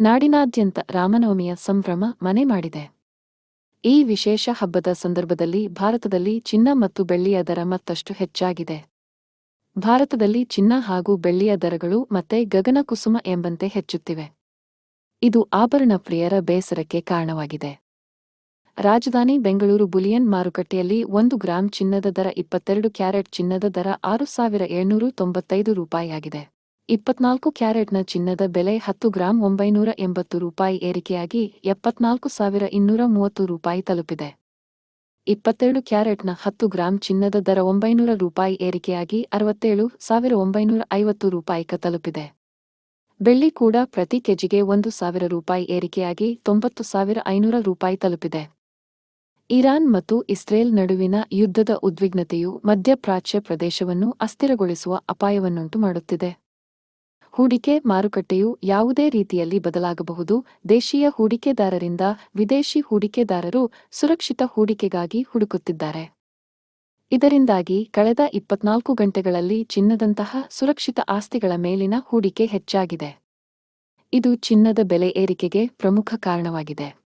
ನಾಡಿನಾದ್ಯಂತ ರಾಮನವಮಿಯ ಸಂಭ್ರಮ ಮನೆ ಮಾಡಿದೆ. ಈ ವಿಶೇಷ ಹಬ್ಬದ ಸಂದರ್ಭದಲ್ಲಿ ಭಾರತದಲ್ಲಿ ಚಿನ್ನ ಮತ್ತು ಬೆಳ್ಳಿಯ ದರ ಮತ್ತಷ್ಟು ಹೆಚ್ಚಾಗಿದೆ. ಭಾರತದಲ್ಲಿ ಚಿನ್ನ ಹಾಗೂ ಬೆಳ್ಳಿಯ ದರಗಳು ಮತ್ತೆ ಗಗನಕುಸುಮ ಎಂಬಂತೆ ಹೆಚ್ಚುತ್ತಿವೆ. ಇದು ಆಭರಣ ಪ್ರಿಯರ ಬೇಸರಕ್ಕೆ ಕಾರಣವಾಗಿದೆ. ರಾಜಧಾನಿ ಬೆಂಗಳೂರು ಬುಲಿಯನ್ ಮಾರುಕಟ್ಟೆಯಲ್ಲಿ ಒಂದು ಗ್ರಾಂ ಚಿನ್ನದ ದರ ಇಪ್ಪತ್ತೆರಡು ಕ್ಯಾರೆಟ್ ಚಿನ್ನದ ದರ ಆರು ಸಾವಿರ ಏಳ್ನೂರು ತೊಂಬತ್ತೈದು ರೂಪಾಯಿಯಾಗಿದೆ. ಇಪ್ಪತ್ನಾಲ್ಕು ಕ್ಯಾರೆಟ್ನ ಚಿನ್ನದ ಬೆಲೆ ಹತ್ತು ಗ್ರಾಂ ಒಂಬೈನೂರ ಎಂಬತ್ತು ರೂಪಾಯಿ ಏರಿಕೆಯಾಗಿ ಎಪ್ಪತ್ನಾಲ್ಕು ಸಾವಿರ ಇನ್ನೂರ ಮೂವತ್ತು ರೂಪಾಯಿ ತಲುಪಿದೆ. ಇಪ್ಪತ್ತೆರಡು ಕ್ಯಾರೆಟ್ನ ಹತ್ತು ಗ್ರಾಂ ಚಿನ್ನದ ದರ ಒಂಬೈನೂರ ರೂಪಾಯಿ ಏರಿಕೆಯಾಗಿ ಅರವತ್ತೇಳು ಸಾವಿರ ಒಂಬೈನೂರ ಐವತ್ತು ರೂಪಾಯಿಕ ತಲುಪಿದೆ. ಬೆಳ್ಳಿ ಕೂಡ ಪ್ರತಿ ಕೆಜಿಗೆ ಒಂದು ಸಾವಿರ ರೂಪಾಯಿ ಏರಿಕೆಯಾಗಿ ತೊಂಬತ್ತು ಸಾವಿರ ಐನೂರ ರೂಪಾಯಿ ತಲುಪಿದೆ. ಇರಾನ್ ಮತ್ತು ಇಸ್ರೇಲ್ ನಡುವಿನ ಯುದ್ಧದ ಉದ್ವಿಗ್ನತೆಯು ಮಧ್ಯಪ್ರಾಚ್ಯ ಪ್ರದೇಶವನ್ನು ಅಸ್ಥಿರಗೊಳಿಸುವ ಅಪಾಯವನ್ನುಂಟು ಮಾಡುತ್ತಿದೆ. ಹೂಡಿಕೆ ಮಾರುಕಟ್ಟೆಯು ಯಾವುದೇ ರೀತಿಯಲ್ಲಿ ಬದಲಾಗಬಹುದು. ದೇಶೀಯ ಹೂಡಿಕೆದಾರರಿಂದ ವಿದೇಶಿ ಹೂಡಿಕೆದಾರರು ಸುರಕ್ಷಿತ ಹೂಡಿಕೆಗಾಗಿ ಹುಡುಕುತ್ತಿದ್ದಾರೆ. ಇದರಿಂದಾಗಿ ಕಳೆದ ಇಪ್ಪತ್ನಾಲ್ಕು ಗಂಟೆಗಳಲ್ಲಿ ಚಿನ್ನದಂತಹ ಸುರಕ್ಷಿತ ಆಸ್ತಿಗಳ ಮೇಲಿನ ಹೂಡಿಕೆ ಹೆಚ್ಚಾಗಿದೆ. ಇದು ಚಿನ್ನದ ಬೆಲೆ ಏರಿಕೆಗೆ ಪ್ರಮುಖ ಕಾರಣವಾಗಿದೆ.